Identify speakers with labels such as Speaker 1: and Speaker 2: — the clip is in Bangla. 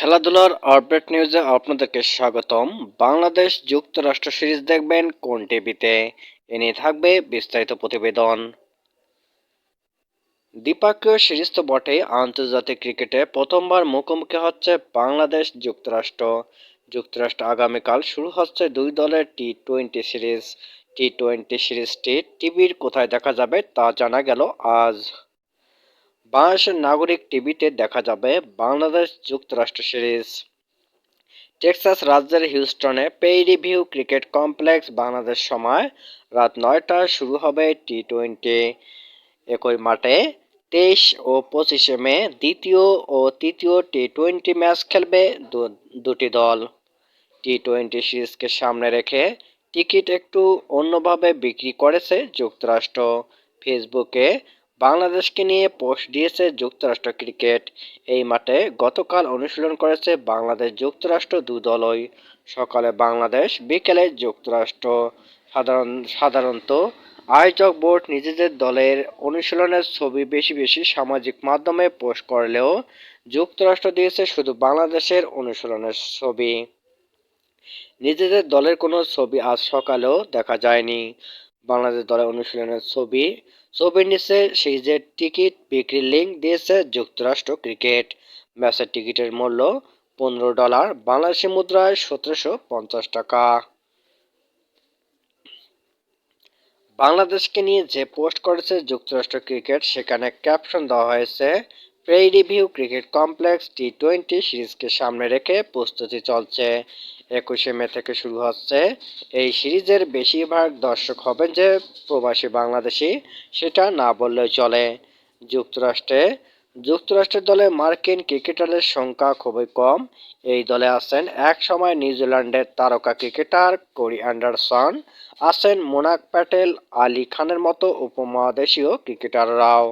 Speaker 1: খেলাধুলার আপডেট নিউজে আপনাদেরকে স্বাগতম। বাংলাদেশ যুক্তরাষ্ট্র সিরিজ দেখবেন কোন টিভিতে? এ নিয়ে থাকবে বিস্তারিত প্রতিবেদন। দ্বিপাক্ষীয় সিরিজ তো বটেই, আন্তর্জাতিক ক্রিকেটে প্রথমবার মুখোমুখি হচ্ছে বাংলাদেশ যুক্তরাষ্ট্র। যুক্তরাষ্ট্র আগামীকাল শুরু হচ্ছে দুই দলের T twenty series. T twenty সিরিজটি টিভির কোথায় দেখা যাবে তা জানা গেল আজ। বাংলাদেশের নাগরিক টিভিতে দেখা যাবে বাংলাদেশ যুক্তরাষ্ট্র সিরিজ। টেক্সাস রাজ্যের হিউস্টনে Prairie View cricket complex Bangladesh সময় রাত নয়টায় শুরু হবে টি টোয়েন্টি একই মাঠে তেইশ ও পঁচিশে মে দ্বিতীয় ও তৃতীয় টি টোয়েন্টি ম্যাচ খেলবে দুটি দল। টি টোয়েন্টি সিরিজকে সামনে রেখে টিকিট একটু অন্যভাবে বিক্রি করেছে যুক্তরাষ্ট্র। ফেসবুকে বাংলাদেশকে নিয়ে পোস্ট দিয়েছে যুক্তরাষ্ট্র ক্রিকেট। এই মাঠে গতকাল অনুশীলন করেছে বাংলাদেশ যুক্তরাষ্ট্র দু দলই। সকালে বাংলাদেশ, বিকেলে যুক্তরাষ্ট্র। সাধারণ, সাধারণত আয়োজক বোর্ড নিজেদের দলের অনুশীলনের ছবি বেশি বেশি সামাজিক মাধ্যমে পোস্ট করলেও যুক্তরাষ্ট্র দিয়েছে শুধু বাংলাদেশের অনুশীলনের ছবি। নিজেদের দলের কোনো ছবি আজ সকালেও দেখা যায়নি। বাংলাদেশ দলের অনুশীলনের ছবি। ছবির নিচে সিরিজের টিকিট, বিক্রির লিঙ্ক দিয়েছে যুক্তরাষ্ট্র ক্রিকেট। ম্যাচের টিকিটের মূল্য পনেরো ডলার, বাংলাদেশি মুদ্রায় সতেরোশো পঞ্চাশ টাকা। বাংলাদেশকে নিয়ে যে পোস্ট করেছে যুক্তরাষ্ট্র ক্রিকেট, সেখানে ক্যাপশন দেওয়া হয়েছে Prairie View cricket complex T twenty সিরিজকে সামনে রেখে প্রস্তুতি চলছে। একুশে মে থেকে শুরু হচ্ছে। এই সিরিজের বেশিরভাগ দর্শক হবেন যে প্রবাসী বাংলাদেশি, সেটা না বললেও চলে। যুক্তরাষ্ট্রে, যুক্তরাষ্ট্রের দলে মার্কিন ক্রিকেটারের সংখ্যা খুবই কম। এই দলে আছেন এক সময় নিউজিল্যান্ডের তারকা ক্রিকেটার কোরি অ্যান্ডারসন, আছেন মোনাক প্যাটেল, আলী খানের মতো উপমহাদেশীয় ক্রিকেটাররাও।